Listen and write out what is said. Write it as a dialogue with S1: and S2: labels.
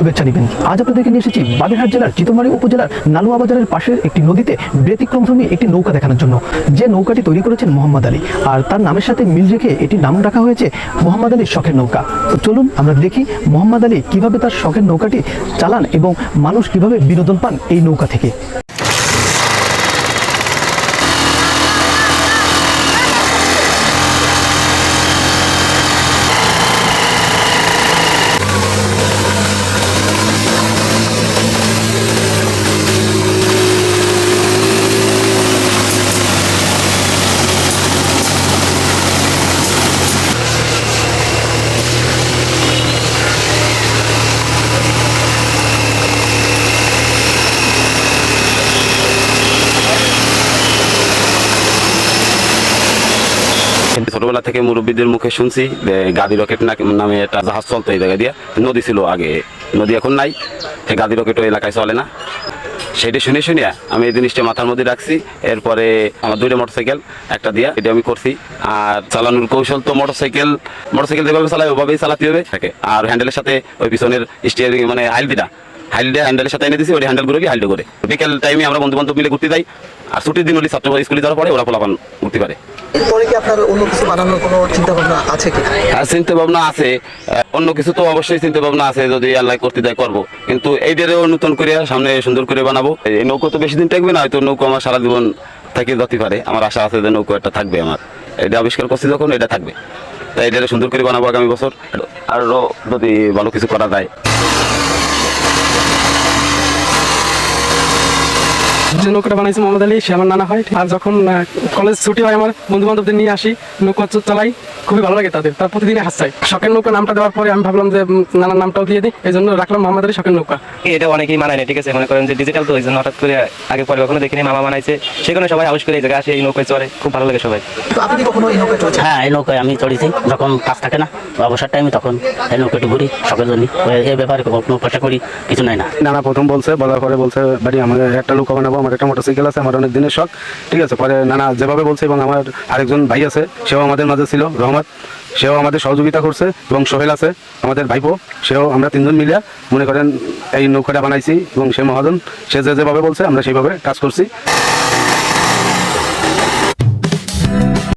S1: শুভেচ্ছা নেবেন। আজ আপনাদেরকে নিয়ে এসেছি বাগেরহাট জেলার চিতমারি উপজেলার নালুয়া বাজারের পাশের একটি নদীতে ব্যতিক্রমধর্মী একটি নৌকা দেখানোর জন্য। যে নৌকাটি তৈরি করেছেন মোহাম্মদ আলী। আর তার নামের সাথে মিল রেখে এটি নাম রাখা হয়েছে মোহাম্মদ আলীর শখের নৌকা। তো চলুন আমরা দেখি মোহাম্মদ আলী কীভাবে তার শখের নৌকাটি চালান এবং মানুষ কীভাবে বিনোদন পান এই নৌকা থেকে।
S2: ছোটবেলা থেকে মুরব্বীদের মুখে শুনছি, যে গাদি রকেট নামে একটা জাহাজ চলতো এই জায়গা দিয়ে। নদী ছিল আগে, নদী এখন নাই সে গাদি রকেট এলাকায় চলে না। সেটা শুনে শুনিয়া আমি এই জিনিসটা মাথার মধ্যে রাখছি, এরপরে আমার দুইটা মোটরসাইকেল, একটা দিয়া, এটা আমি করছি। আর চালানোর কৌশল তো মোটরসাইকেল মোটরসাইকেল যেভাবে চালায় ওভাবেই চালাতে হবে। আর হ্যান্ডেলের সাথে ওই পিছনের স্টিয়ারিং মানে হাইলদিটা হাইলডে হ্যান্ডেলের সাথে এনে দিছি ওই হ্যান্ডেল ঘুরে হাইলডে করে। বিকেল টাইমে আমরা বন্ধু বান্ধব মিলে ঘুরতে যাই আর ছুটির দিন হলে ছাত্র স্কুলে যাওয়ার পরে ওরা পোলাপান ঘুরতে পারে।
S3: এরপরে কি আপনার অন্য কিছু বানানোর কোনো চিন্তা ভাবনা আছে কি?
S2: আর চিন্তা ভাবনা আছে অন্য কিছু তো অবশ্যই চিন্তা ভাবনা আছে যদি আল্লাহ করতে দেয় করব। কিন্তু এইটারেও নতুন করে সামনে সুন্দর করে বানাবো। এই নৌকো তো বেশি দিন থাকবে না হয়তো নৌকো আমার সারা জীবন থেকে পারে। আমার আশা আছে যে নৌকো একটা থাকবে আমার। এটা আবিষ্কার করছি যখন এটা থাকবে। তাই এটারে সুন্দর করে বানাবো আগামী বছর। আরও যদি ভালো কিছু করা যায়।
S4: যে নৌকাটা বানাইছে মোহাম্মদ আলী সে আমার নানা হয় আর যখন কলেজ ছুটি হয় আমার বন্ধু বান্ধবদের নিয়ে আসি নৌকা চালাই খুবই ভালো লাগে তাদের। তার প্রতিদিনে হাস শখের নৌকা নামটা দেওয়ার পরে আমি ভাবলাম যে নানার নামটাও দিয়ে দিই। এই জন্য রাখলাম মোহাম্মদ আলী শখের নৌকা।
S5: এটা অনেকেই মানায় না ঠিক আছে? মনে করেন যে ডিজিটাল তো ওই জন্য হঠাৎ করে আগে পরে কখনো দেখিনি মামা বানাইছে। সেখানে সবাই আউস করে এই জায়গায় আসে এই নৌকায় চড়ে। খুব ভালো লাগে সবাই।
S3: আপনি কখনো এই নৌকায় চলছেন
S6: হ্যাঁ এই নৌকায় আমি চড়েছি। যখন কাজ থাকে না অবসর টাইমে তখন এই নৌকাটি ঘুরি শখের জন্য। এই ব্যাপারে কোনো পয়সা করি কিছু নাই না।
S7: নানা প্রথম বলছে বলার পরে বলছে বাড়ি আমার একটা লোক বানাবো। আমার একটা মোটরসাইকেল আছে, আমার অনেক দিনের শখ। ঠিক আছে, পরে নানা যেভাবে বলছে এবং আমার আরেকজন ভাই আছে, সেও আমাদের মাঝে ছিল, রহমত। সেও আমাদের সহযোগিতা করছে এবং সোহেল আছে, আমাদের ভাইপো। সেও, আমরা তিনজন মিলে মনে করেন এই নৌকাটা বানাইছি এবং সে মহাজন, সে যে যেভাবে বলছে, আমরা সেইভাবে কাজ করছি।